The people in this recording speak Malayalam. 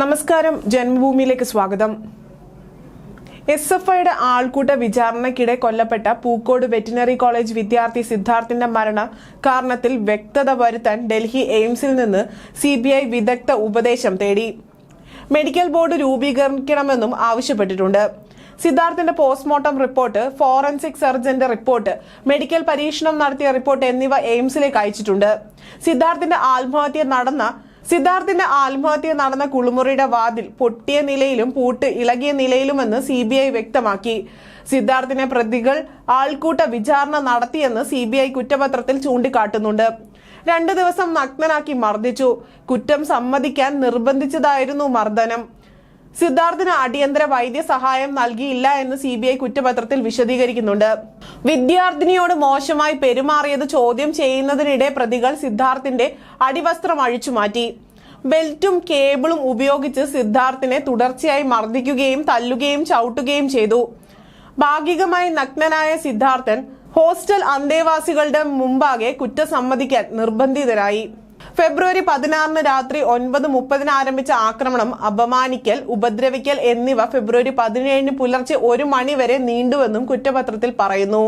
നമസ്കാരം. ജന്മഭൂമിയിലേക്ക് സ്വാഗതം. എസ് എഫ് ഐയുടെ ആൾക്കൂട്ട വിചാരണയ്ക്കിടെ കൊല്ലപ്പെട്ട പൂക്കോട് വെറ്റിനറി കോളേജ് വിദ്യാർത്ഥി സിദ്ധാർത്ഥിന്റെ മരണ കാരണത്തിൽ വ്യക്തത വരുത്താൻ ഡൽഹി എയിംസിൽ നിന്ന് സി വിദഗ്ധ ഉപദേശം തേടി. മെഡിക്കൽ ബോർഡ് രൂപീകരിക്കണമെന്നും ആവശ്യപ്പെട്ടിട്ടുണ്ട്. സിദ്ധാർത്ഥിന്റെ പോസ്റ്റ്മോർട്ടം റിപ്പോർട്ട് ഫോറൻസിക് സർജന്റെ റിപ്പോർട്ട് മെഡിക്കൽ പരീക്ഷണം നടത്തിയ റിപ്പോർട്ട് എന്നിവ എയിംസിലേക്ക് അയച്ചിട്ടുണ്ട്. സിദ്ധാർത്ഥിന്റെ ആത്മഹത്യ നടന്ന സിദ്ധാർത്ഥിന്റെ ആത്മഹത്യ നടന്ന കുളിമുറിയുടെ വാതിൽ പൊട്ടിയ നിലയിലും പൂട്ട് ഇളകിയ നിലയിലുമെന്ന് സി ബി ഐ വ്യക്തമാക്കി. സിദ്ധാർത്ഥിനെ പ്രതികൾ ആൾക്കൂട്ട വിചാരണ നടത്തിയെന്ന് സി ബി ഐ കുറ്റപത്രത്തിൽ ചൂണ്ടിക്കാട്ടുന്നുണ്ട്. രണ്ടു ദിവസം നഗ്നനാക്കി മർദ്ദിച്ചു. കുറ്റം സമ്മതിക്കാൻ നിർബന്ധിച്ചതായിരുന്നു മർദ്ദനം. സിദ്ധാർത്ഥിന് അടിയന്തര വൈദ്യസഹായം നൽകിയില്ല എന്ന് സി ബി ഐ കുറ്റപത്രത്തിൽ വിശദീകരിക്കുന്നുണ്ട്. വിദ്യാർത്ഥിനിയോട് മോശമായി പെരുമാറിയത് ചോദ്യം ചെയ്യുന്നതിനിടെ പ്രതികൾ സിദ്ധാർത്ഥിന്റെ അടിവസ്ത്രം അഴിച്ചു മാറ്റി. ബെൽറ്റും കേബിളും ഉപയോഗിച്ച് സിദ്ധാർത്ഥിനെ തുടർച്ചയായി മർദ്ദിക്കുകയും തല്ലുകയും ചവിട്ടുകയും ചെയ്തു. ഭാഗികമായി നഗ്നനായ സിദ്ധാർത്ഥൻ ഹോസ്റ്റൽ അന്തേവാസികളുടെ മുമ്പാകെ കുറ്റസമ്മതിക്കാൻ നിർബന്ധിതരായി. ഫെബ്രുവരി പതിനാറിന് രാത്രി ഒൻപത് മുപ്പതിന് ആരംഭിച്ച ആക്രമണം അപമാനിക്കൽ ഉപദ്രവിക്കൽ എന്നിവ ഫെബ്രുവരി പതിനേഴിന് പുലർച്ചെ ഒരു മണിവരെ നീണ്ടുവെന്നും കുറ്റപത്രത്തിൽ പറയുന്നു.